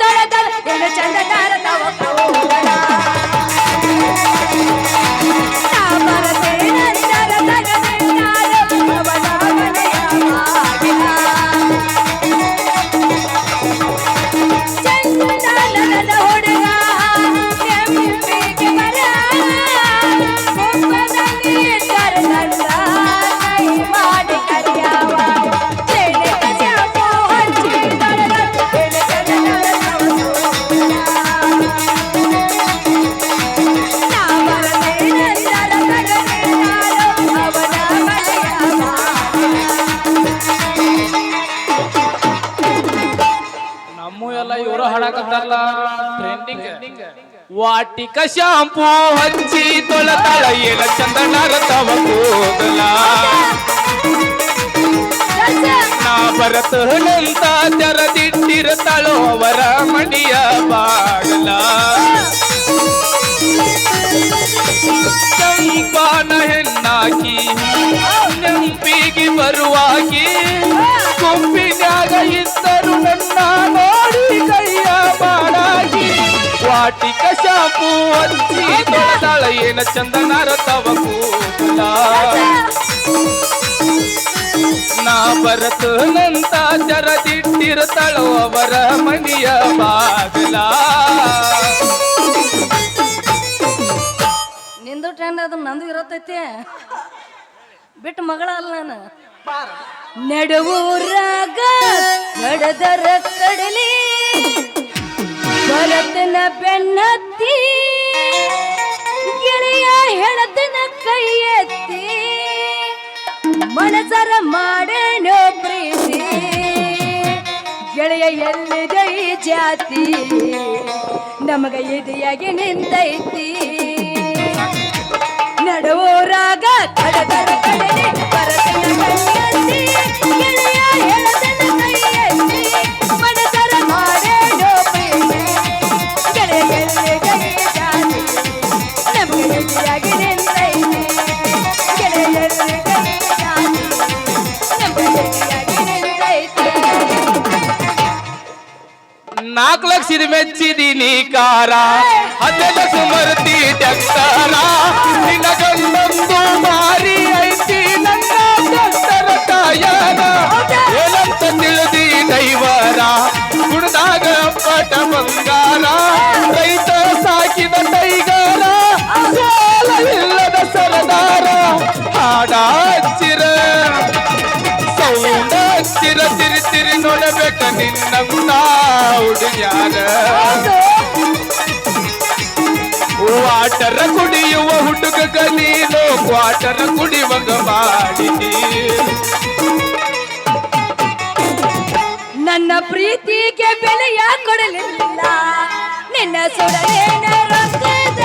ತೊಳೆದಳ ಏನು ಚಂದ ತಾರತವ ಕೂದಲ. ವಾಟಿಕ ಶಾಂಪೂ ಹಚ್ಚಿ ತೊಳೆದಳ ಏನ ಚಂದನರ ತವ ಕೂದಲ ನಾ ಬರತನಂತ ತೆರದಿಟ್ಟಿರತಳು ಅವರ ಮಡಿಯ ಬಾಗಲ ಚಂಪಾನ ಹೆಣ್ಣಾಕಿ ನೆಂಪಿಗೆ ಬರುವಾಗಿ ಗುಂಪಿನ್ಯಾಗ ಇದ್ದರು ನನ್ನ ಶಾಪು ಹಚ್ಚಿ ತೊಳೆದಾಳ ಏನ ಚಂದನಾರ ತವ ಕೂದಲ ನಾ ಬರತನಂತ ಜರದಿಟ್ಟಿರ್ತಾಳೋ ಅವರ ಮನೆಯ ಬಾಗಲ. ನಿಂದು ಟ್ರೆಂಡ್ ಅದು ನಂದು ಇರತೈತಿ ಬಿಟ್ಟು ಮಗಳ ಅಲ್ಲ ನಾನು. ನಡುವೂರಾಗ ನಡೆದರ ಕಡಲಿ. ಭರತನ ಬೆನ್ನತ್ತಿ, ಗೆಳೆಯ ಹೆಣತನ ಕೈ ಎತ್ತಿ ಮನಸರ ಮಾಡೇನೋ ಪ್ರೀತಿ, ಗೆಳೆಯ ಎಲ್ಲಿದೆ ಈ ಜಾತಿ? ನಮಗ ಎದೆಯಾಗಿ ನಿಂತೈತಿ? ನಾಲ್ಕು ಲಕ್ಷದ ಮೆಚ್ಚಿದೀನಿ ಕಾರ ಅದೆಲ್ಲ ಸುಮರ್ತಿ ಡಕ್ತರ ನಿನ್ನ ಗಂಡಂದು ಮಾರಿ ಐತಿ ನನ್ನ ಡಕ್ತರ ತಾಯನ ಏನಂತ ತಿಳಿದಿ ದೈವರ ಕುಡ್ದಾಗ ಪಟ ಬಂಗಾರ ನೋಡಬೇಕ ನಿನ್ನಂತ ಹುಡುಗ್ಯಾರ ವಾಟರ ಕುಡಿಯುವ ಹುಡುಗ ನೀನು ಕ್ವಾಟರ ಕುಡಿಯುವಂಗ ಮಾಡಿ ನನ್ನ ಪ್ರೀತಿಗೆ ಬೆಲೆಯ ಕೊಡಲಿಲ್ಲ. ನಿನ್ನ ಸುಡಲೇನ ರೊಕ್ಕದ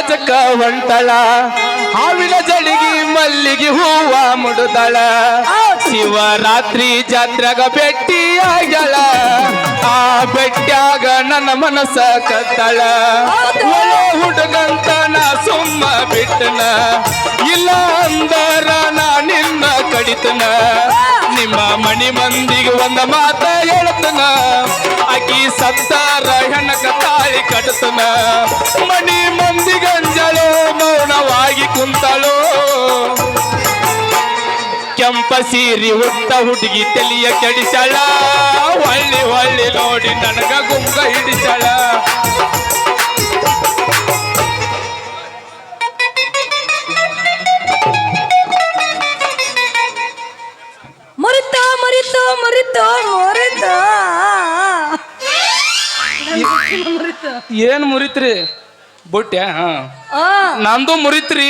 ಕಾಲೇಜಕ್ಕ ಹೊಂಟಳ. ಹಾವಿನ ಜಡಿಗಿ ಮಲ್ಲಿಗೆ ಹೂವ ಮುಡುದಳ. ಶಿವರಾತ್ರಿ ಜಾತ್ರೆಗ ಆಗ್ಯಾಳ. ಆ ಭೇಟ್ಯಾಗ ನನ್ನ ಮನಸ್ಸ ಕತ್ತಳ. ಹುಡುಗಂತ ನಾ ಸುಮ್ಮ ಬಿಟ್ಟನ. ಇಲ್ಲ ಅಂದರ ನಾ ನಿನ್ನ ಕಡಿತನ. ನಿಮ್ಮ ಮಣಿ ಮಂದಿಗೆ ಒಂದ ಮಾತ ಹೇಳ್ತನ. ಆಕಿ ಸತ್ತಾರ ಹೆಣಕ ತಾಳಿ ಕಟ್ತನ ಮಣಿ ಗಂಜಲೋ ಮೌನವಾಗಿ ಕುಂತಳು. ಕೆಂಪ ಸೀರಿ ಹುಟ್ಟ ಹುಡುಗಿ ತಲಿಯ ಕೆಡಿಸಳ. ಹೊಳ್ಳಿ ಹೊಳ್ಳಿ ನೋಡಿ ನನಗ ಗುಂಗ ಹಿಡಿಸಳ ಮುರಿತ್ರಿ. ಬುಟ್ಟ್ಯಾ ಹಾ. ಆ. ನಂದು ಮುರಿತ್ರಿ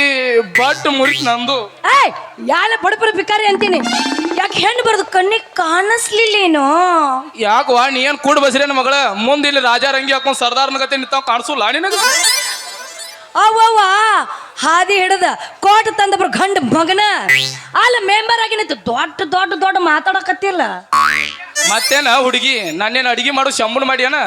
ಬಟ್ ಮುರಿತ್ ನಂದು. ಏಯ್ ಯಾಲ ಬಡಪರ ಬಿಕಾರಿ ಅಂತೀನಿ. ಯಾಕೆ ಹೆಣ್ಣು ಬರೋದು ಕಣ್ಣಿಗೆ ಕಾಣಿಸ್ಲಿಲ್ಲೇನೋ ಯಾಕವಾ ನೀ ಏನ್ ಕೂಡ ಬಸ್ರಿ ಮಗಳ? ಮುಂದೆ ಇಲ್ಲಿ ರಾಜಾ ರಂಗಿ ಹಾಕೊಂಡ್ ಸರ್ದಾರ್ನ ಗತೆ ನಿಂತಾವ್ ಕಾಣಿಸಲ್ಲ ನಿನಗ? ಅವ್ವ ಹಾದಿ ಹಿಡದ ಕೋಟ ತಂದಬ್ರ ಗಂಡ ಮಗನ. ಅಲ್ಲ ಮೆಂಬರ್ ಆಗಿ ನಿಂತು ದೊಡ್ಡ ದೊಡ್ಡ ದೊಡ್ಡ ಮಾತಾಡಕತ್ತಿಲ್ಲ. ಮತ್ತೇನ ಹುಡುಗಿ ನನ್ನೇನು ಅಡಿಗೆ ಮಾಡು ಶಂಬಣ ಮಾಡ್ಯಾನ?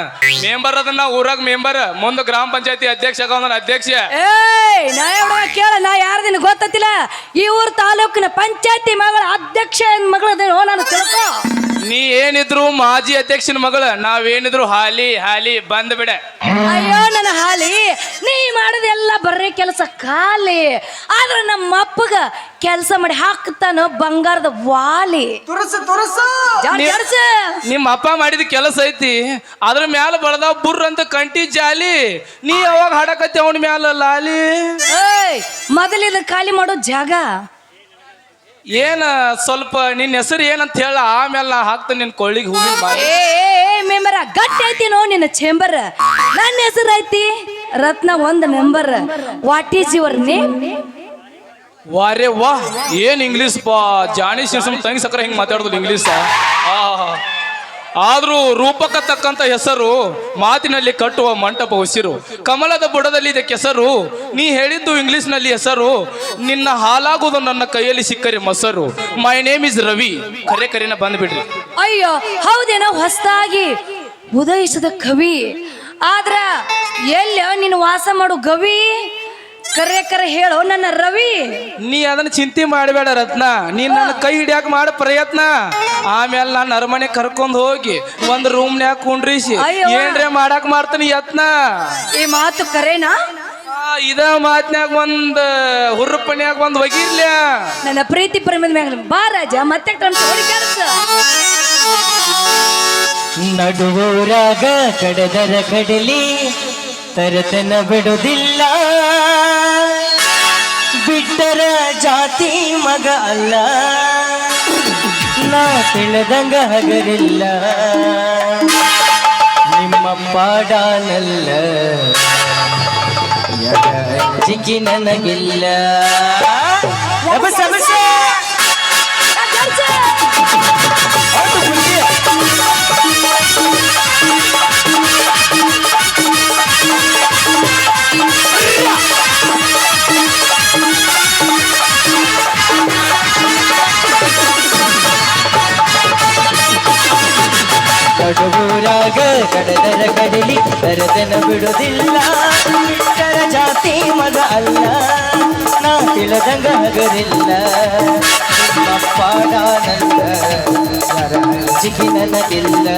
ಮೆಂಬರ್ ಅದನ್ನ ಊರಾಗ ಮೆಂಬರ್ ಮುಂದ ಗ್ರಾಮ ಪಂಚಾಯತಿ ಅಧ್ಯಕ್ಷ ಅಧ್ಯಕ್ಷ. ಏಯ್ ನಾ ಎವ್ಡ ಕೇಳ ನಾ ಯಾರ್ದಿನ ಗೊತ್ತಿಲ್ಲ ಈ ಊರ್ ತಾಲೂಕಿನ ಪಂಚಾಯತಿ ಮಗಳ ಅಧ್ಯಕ್ಷ ಮಗಳ ನಾನು ತಿಳ್ಕೊ. ನೀ ಏನಿದ್ರು ಮಾಜಿ ಅಧ್ಯಕ್ಷನ ಮಗಳ ನಾವೇನಿದ್ರು ಹಾಲಿ ಹಾಲಿ ಬಂದ್ ಬಿಡ. ಅಯ್ಯೋ ನನ್ನ ಹಾಲಿ ನೀ ಮಾಡೋದೆಲ್ಲ ಬರ್ರಿ ಕೆಲಸ ಖಾಲಿ. ಆದ್ರೆ ನಮ್ಮ ಅಪ್ಪಗ ಕೆಲಸ ಮಾಡಿ ಹಾಕ್ತಾನ ಬಂಗಾರದ ವಾಲಿ. ತುರಸು ತುರಸು. ಜಾಡ್ ನೀ- ನಿಮ್ಮ ಅಪ್ಪ ಮಾಡಿದ ಕೆಲಸ ಐತಿ ಅದ್ರ ಮ್ಯಾಲ ಬಳದ ಬುರ್ರ ಅಂತ ಕಂಟಿ ಜಾಲಿ. ನೀ ಯಾವಾಗ ಹಾಡಕತ್ತಿ ಅವನ ಮ್ಯಾಲ ಲಾಲಿ? ಏಯ್ ಮೊದಲಿದ ಖಾಲಿ ಮಾಡೋ ಜಾಗ. ಏನ ಸ್ವಲ್ಪ ನಿನ್ನ ಹೆಸರು ಏನಂತ ಹೇಳ ಆಮೇಲೆ ನಾ ಹಾಕ್ತೇನೆ ನಿನ್ ಕೊಳ್ಳಿಗೆ ಹೂವಿನ ಮಾಲೆ ಏ ಏ, ಏ ಮೆಂಬರ ಗಟ್ಟಿ ಐತಿ ನೋ ನಿನ್ನ ಚೇಂಬರ್ ನನ್ನ ಹೆಸರು ಐತಿ? ರತ್ನ ಒಂದ್ member what is your name ವಾರೆ ವಾ ಏನ್ ಇಂಗ್ಲೀಷ್ ಪಾ? ಜಾಣಿ ಶಿರ್ಸಮ್ ತಂಗಿ ಸಕ್ಕರೆ ಹಿಂಗ್ ಮಾತಾಡೋದು ಇಂಗ್ಲೀಷ್ ಆದ್ರೂ ರೂಪಕ ತಕ್ಕಂತ ಹೆಸರು ಮಾತಿನಲ್ಲಿ ಕಟ್ಟುವ ಮಂಟಪ ಉಸಿರು. ಕಮಲದ ಬುಡದಲ್ಲಿ ಇದಕ್ಕೆ ಹೆಸರು. ನೀ ಹೇಳಿದ್ದು ಇಂಗ್ಲಿಷ್ನಲ್ಲಿ ಹೆಸರು. ನಿನ್ನ ಹಾಲಾಗುವುದು ನನ್ನ ಕೈಯಲ್ಲಿ ಸಿಕ್ಕರೆ ಮೊಸರು. My name is Ravi. ಕರೆ ಕರೆನ ಬಂದ್ಬಿಡ್ರಿ. ಅಯ್ಯೋ ಹೌದೇನೋ ಹೊಸದಾಗಿ ಉದಯಿಸಿದ ಕವಿ. ಆದ್ರ ಎಲ್ಲ ನೀನು ವಾಸ ಮಾಡು ಗವಿ ಕರೆ ಕರೆ ಹೇಳೋ ನನ್ನ ರವಿ. ನೀ ಅದನ್ನ ಚಿಂತೆ ಮಾಡಬೇಡ ರತ್ನ. ನೀ ನನ್ನ ಕೈ ಹಿಡಿಯಾಕ ಮಾಡ ಪ್ರಯತ್ನ. ಆಮೇಲೆ ನಾನು ಅರಮನೆ ಕರ್ಕೊಂಡ್ ಹೋಗಿ ಒಂದ್ ರೂಮ್ನ್ಯಾಗ ಕುಂಡ್ರಿಸಿ. ಅಯ್ಯವ್ವ. ಏನ್ರೆ ಮಾಡಾಕ್ ಮಾಡ್ತೀನಿ ಯತ್ನ. ಈ ಮಾತು ಕರೆನಾ? ಆ, ಇದ ಮಾತ್ನ್ಯಾಗ ಒಂದ್ ಹುರ್ರಪ್ಪನ್ಯಾಗ ಒಂದ್ ಒಗಿರ್ಲ್ಯ? ನನ್ನ ಪ್ರೀತಿ ಪ್ರೇಮದ ಮ್ಯಾಗ ಬಾ ರಾಜ ಮತ್ತೆ ಕೆಲಸ. ನಡುವೂರಾಗ ಕಡದರ ಕಡಲಿ ತರತನ ಬಿಡುವುದಿಲ್ಲ. ಬಿಟ್ಟರ ಜಾತಿ ಮಗ ಅಲ್ಲ. ನಾ ತಿಳಿದಂಗ ಹಗರಿಲ್ಲ. ನಿಮ್ಮ ಪಾಡಾನಲ್ಲ. ಚಿಕ್ಕಿ ನನಗಿಲ್ಲ. ಕರೆದನ ಬಿಡುವುದಿಲ್ಲ ಬಿಟ್ಟರ ಜಾತಿ ಮಗ ಅಲ್ಲ, ನಾ ತಿಳಿದಂಗ ಹಗರಿಲ್ಲ ನಿಮ್ಮ ಪಾಡಾನಂದ ಯಾರ ಹಂಚಿಕೆ ನನಗಿಲ್ಲ.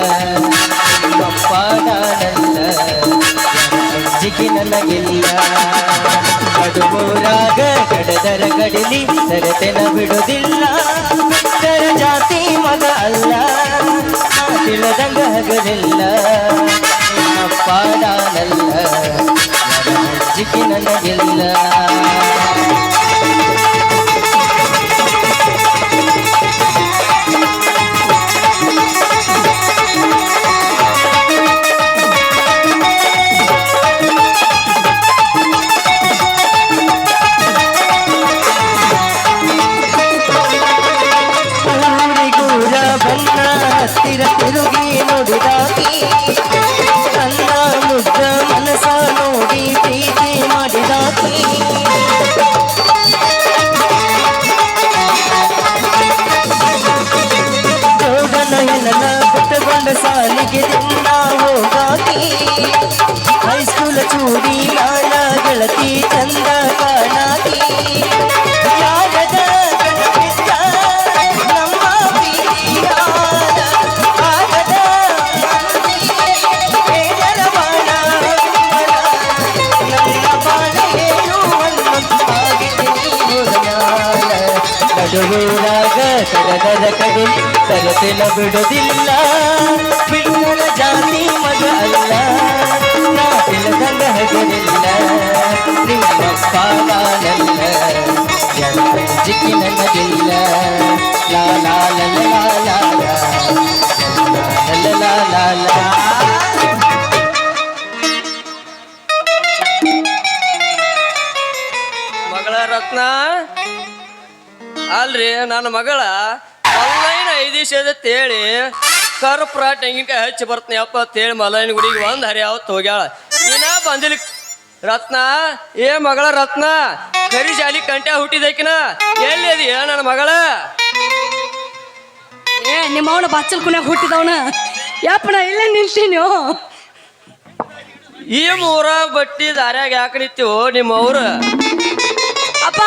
ಕಡುಬೂರಾಗ ಕಡದರ ಕಡಲಿ ಕರೆದನ ಬಿಡುವುದಿಲ್ಲ ಬಿಟ್ಟರ ಜಾತಿ ಮಗ ಅಲ್ಲ, ನಾ ನಿಮ್ಮ ಪಾಡಾನಲ್ಲ ಜಿಕ್ಕಿ ನನಗಿಲ್ಲ. ಹತ್ತಿರ ತಿರುಗಿ ನೋಡಿದಾಗಿ ಸರತಿನ ಬಿಡೋದಿಲ್ಲ. ಬಿಡುವ ಜಾತಿ ಮಗ ಅಲ್ಲ. ನಾ ತಿಳಿದಂಗ ಹಗರಿಲ್ಲ ನಿಮ್ಮ ಪಾದಾನಲ್ಲ ಜಿಕ್ಕಿ ನನ್ನದಿಲ್ಲ ಲಾ ಲಾ, ಲ ಲ, ಲಾ ಲಾ. ಲಾ. ಲ ಲ, ಲಾ ಲಾ ಲಾ. ಮಗಳ ರತ್ನ? ಅಲ್ರಿ, ನನ್ನ ಮಗಳ? ಆನ್ಲೈನ್ ತೇಳಿ ದಿವಸ ಅಂತ ಹೇಳಿ ಕರ್ಪುರ ತೆಂಗಿನಕಾಯಿ ಹಚ್ಚಿ ಬರ್ತೀನಿ ಅಪ್ಪ ಅಂತ ಹೇಳಿ ಮಲೈನ ಗುಡಿಗೆ ಒಂದು ಹರಿ ಅವತ್ತು ಹೋಗ್ಯಾಳ. ಏನ ಬಂದಿಲ್ಲ ರತ್ನ? ಏ ಮಗಳ ರತ್ನ? ಕರಿ ಶಾಲಿ ಕಂಟ್ಯಾ ಹುಟ್ಟಿದಕಿನ? ಎಲ್ಲಿ ಅದಿ ನನ್ನ ಮಗಳ? ಏ ನಿಮ್ಮ ಅವನ ಬಚ್ಚಲ್ ಕುನ್ಯಾಗ ಹುಟ್ಟಿದವನ? ಯಾಪಣ ಇಲ್ಲ ನಿಲ್ತೀನಿ ಈ ಮೂರ ಬಟ್ಟಿ ದಾರ್ಯಾಗ ಯಾಕೆ ನಿಂತೀವೋ ನಿಮ್ಮವ್ರ ಅಪ್ಪ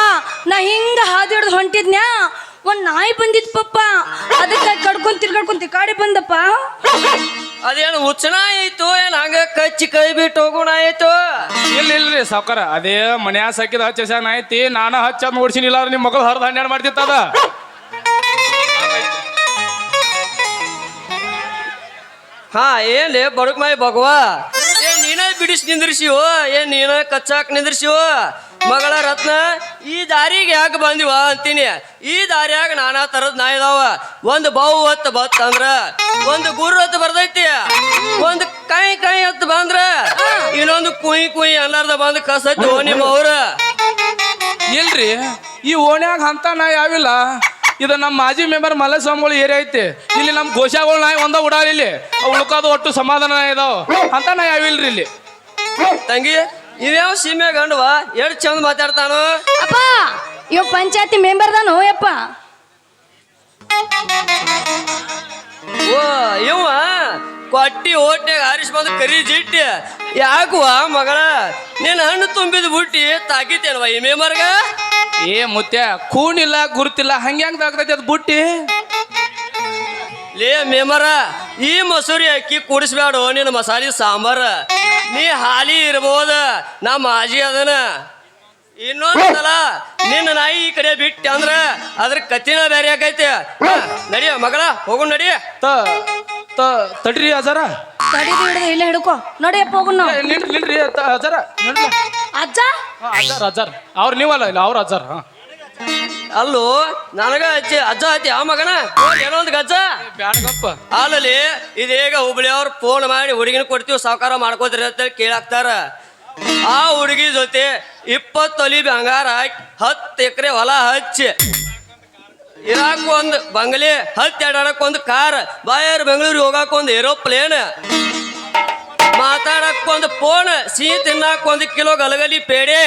ನಾ ಹಿಂಗ ಹಾದಿ ಹಿಡ್ದು ಹೊಂಟಿದ್ನ್ಯಾ? ಒಂದ್ ನಾಯಿ ಬಂದಿತ್ತು ಪಪ್ಪ. ಅದಕ್ಕೆ ಕಡ್ಕೊಂಡ್ ತಿರ್ಗಾಡ್ಕೊಂಡ್ ಕಾಡಿ ಬಂದಪ್ಪ. ಅದೇನು ಉಚ್ಚನ ಆಯ್ತು? ಏನ್ ಹಂಗ ಕಚ್ಚಿ ಕೈ ಬಿಟ್ಟು ಹೋಗೋಣ ಆಯ್ತು? ಇಲ್ಲ ಇಲ್ರಿ ಸಾವ್ಕಾರ ಅದೇ ಮನ್ಯಾಗ ಸಾಕಿದ ಹಚ್ಚ ಐತಿ. ನಾನ ಹಚ್ಚ ನೋಡ್ಸಿನಿಲ್ಲ ನಿಮ್ಮ ಮಗಳು ಹರಿದ ಹನ್ನೆರಡು ಮಾಡ್ತಿತ್ತದ ಹಾ ಏನ್ಲೇ ಬಡಕ್ ಮಾಯಿ ಭಗವಾ? ಬಿಡಿಸಿ ನಿಂದ್ರಿಸಿವ ಏನ್ ನೀನ ಕಚ್ಚಾಕ್ ನಿಂದ್ರಿಸಿವ ಮಗಳ ರತ್ನ, ಈ ದಾರಿಗೆ ಯಾಕೆ ಬಂದಿವ ಅಂತೀನಿ. ಈ ದಾರಿಯಾಗ ನಾನಾ ತರದ್ ನಾ ಇದಾವ ಒಂದು ಬಾವು ಹೊತ್ತು ಬತ್ ಅಂದ್ರ, ಒಂದು ಗುರು ಹೊತ್ತು ಬರ್ದೈತಿ ಒಂದು ಕೈ ಕೈ ಹೊತ್ತು ಬಂದ್ರ, ಇನ್ನೊಂದು ಕುಯಿ ಕುಯಿ ಅನ್ನಾರ್ದ ಬಂದು ಕಸೈತಿ ನಿಮ್ಮ ಅವ್ರ. ಇಲ್ರಿ, ಈ ಓಣ್ಯಾಗ ಅಂತ ನಾ ಯಾವಿಲ್ಲ. ಇದು ನಮ್ಮ ಮಾಜಿ ಮೆಂಬರ್ ಮಲ್ಲಸ್ವಾಮಿಗಳು ಏರಿಯಾ ಐತಿ. ಇಲ್ಲಿ ನಮ್ಮ ಗೋಶಾಗಳು ನಾಯಿ ಒಂದ ಉಡಾಲ ಇಲ್ಲಿ. ಉಳ್ಕೋದು ಒಟ್ಟು ಸಮಾಧಾನ ಇದಾವ ಅಂತ ನಾ ಯಾವಿಲ್ರಿ ಇಲ್ಲಿ? ತಂಗಿ ಇವ್ಯಾವ ಸೀಮೆ ಗಂಡವ ಎಷ್ಟು ಚಂದ ಮಾತಾಡ್ತಾನೋ? ಅಪ್ಪ ಇವ ಪಂಚಾಯತಿ ಮೆಂಬರ್ ದಾನೋ ಯಪ್ಪ. ಓ ಇವ ಕೊಟ್ಟಿ ಓಟ್ನಾಗ ಹಾರಿಸ್ ಬಂದು ಕರಿ ಜಿಟ್ಟಿ ಯಾಕುವ ಮಗಳ? ನೀನ್ ಹಣ್ಣು ತುಂಬಿದ ಬುಟ್ಟಿ ತಾಕಿತೇನವ ಈ ಮೇಮರ್ಗ? ಏ ಮುತ್ಯ ಕೂಣಿಲ್ಲ ಗುರುತಿಲ್ಲ ಹಂಗ್ಯಾಂಗ ಆಗ್ತೈತಿ ಅದು ಬುಟ್ಟಿ? ಲೇ ಮೇಮರ ಈ ಮಸೂರಿ ಅಕ್ಕಿ ಕೂಡಿಸ್ಬೇಡ ನಿನ್ನ ಮಸಾಲೆ ಸಾಂಬಾರ. ನೀ ಹಾಲಿ ಇರ್ಬೋದ ನಾ ಮಾಜಿ ಅದನ. ಇನ್ನೊಂದ್ ಸಲ ನಿನ್ನ ನಾಯಿ ಈ ಕಡೆ ಬಿಟ್ಟ ಅಂದ್ರ ಅದ್ರ ಕತ್ತಿನ ಬೇರೆ ಆಕೈತಿ ಹಾ, ನಡಿಯ ಮಗಳ ಹೋಗು ನಡಿ. ತ ತ ತಡ್ರಿ ಅಜರ. ತಡಿದು ಹಿಡಿದು ಇಲ್ಲೇ ಹಿಡ್ಕೊ. ನೋಡಿಯಪ್ಪ ಹೋಗುನ್ ನಾವು. ನಿಲ್ರಿ ಅಜರ. ನಿಲ್ರಿ. ಅಜ್ಜ? ಅಜರ್ ಅಜರ್. ಅವ್ರು ನೀವಲ್ಲ ಇಲ್ಲ ಅವ್ರ ಅಜರ್ ಹಾ. ಅಲ್ಲೋ ನನಗ ಅಜ್ಜಿ ಅಜ್ಜ ಐತಿ ಆ ಮಗನ? ಏನೊಂದು ಗಜ್ಜ. ಬ್ಯಾಡಗಪ್ಪ. ಅಲ್ಲಲ್ಲಿ ಇದೀಗ ಹುಬ್ಳಿ ಅವ್ರು ಫೋನ್ ಮಾಡಿ ಹುಡುಗಿನ ಕೊಡ್ತೀವಿ ಸಾವುಕಾರ ಮಾಡ್ಕೋತೀರಿ ಅಂತ ಕೇಳಾಕ್ತಾರ. ಆ ಹುಡುಗಿ ಜೊತೆ ಇಪ್ಪತ್ತು ತೊಲಿ ಬಂಗಾರ ಹಾಕಿ ಹತ್ತು ಎಕರೆ ಹೊಲ ಹಚ್ಚಿ. ಇರಾಕ್ ಒಂದು ಬಂಗ್ಲೆ ಹತ್ತು ಎಡಾಡಕ್ ಒಂದು ಕಾರ್ ಬಾಯರ್ ಬೆಂಗಳೂರಿಗೆ ಹೋಗಾಕ ಒಂದು ಏರೋಪ್ಲೇನ್ ಮಾತಾಡಕ್ ಒಂದು ಫೋನ್ ಸಿಹಿ ತಿನ್ನಾಕ್ ಒಂದು ಕಿಲೋ ಗಲಗಲಿ ಪೇಡೆ.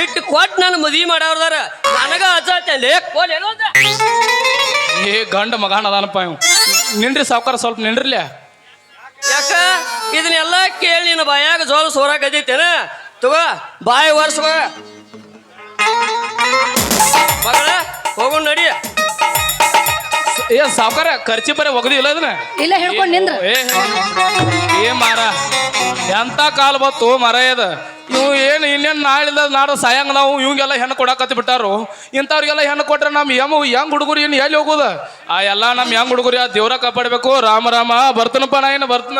ಇಟ್ಟು ಕೊಟ್ಟು ನನ್ನ ಮದುವೆ ಮಾಡವ್ರದಾರ. ನನಗ ಅಜಾತೆ ಲೇ ಫೋನ್ ಏನೋ ಅಂದೆ. ಏ ಗಂಡ ಮಗಾನ ಅದಾನಪ್ಪ ಇವ್. ನಿನ್ರಿ ಸಾವ್ಕಾರ ಸ್ವಲ್ಪ ನಿನ್ರಿಲ್ಯ ಯಾಕ? ಇದನ್ನೆಲ್ಲ ಕೇಳಿ ನಿನ್ನ ಬಾಯಾಗ ಜೋರ ಸೋರಾಕತ್ತೇನ ತಗೋ ಬಾಯಿ ವರ್ಷ ಮಗಳ ಹೋಗೋಣ ನಡಿ. ಏ ಸಾವ್ಕಾರ ಖರ್ಚಿ ಬರೀ ಒಗದಿಲ್ಲ ಅದನ್ನ? ಇಲ್ಲ ಹೇಳ್ಕೊಂಡು ನಿಂದ್ರ. ಏ ಏ ಮಾರ. ಎಂತ ಕಾಲ ಬತ್ತು ಮರ ಅದ ಇವು ಏನು ಇನ್ನೇನು ನಾಳಿದ ನಾಡು ಸಾಯಂಗ ನಾವು ಇವಂಗೆಲ್ಲ ಹೆಣ್ಣು ಕೊಡಕತ್ತಿ ಬಿಟ್ಟಾರು. ಇಂಥವ್ರಿಗೆಲ್ಲ ಹೆಣ್ಣು ಕೊಟ್ರೆ ನಮ್ಮ ಯಮ ಹೆಂಗ್ ಹುಡುಗರು ಇನ್ನು ಎಲ್ಲಿ ಹೋಗೋದು? ಆ ಎಲ್ಲ ನಮ್ಮ ಹೆಂಗ್ ಹುಡುಗರು, ಆ ದೇವ್ರ ಕಾಪಾಡಬೇಕು. ರಾಮ ರಾಮ, ಬರ್ತನಪ್ಪ ನಾ ಏನು ಬರ್ತನ.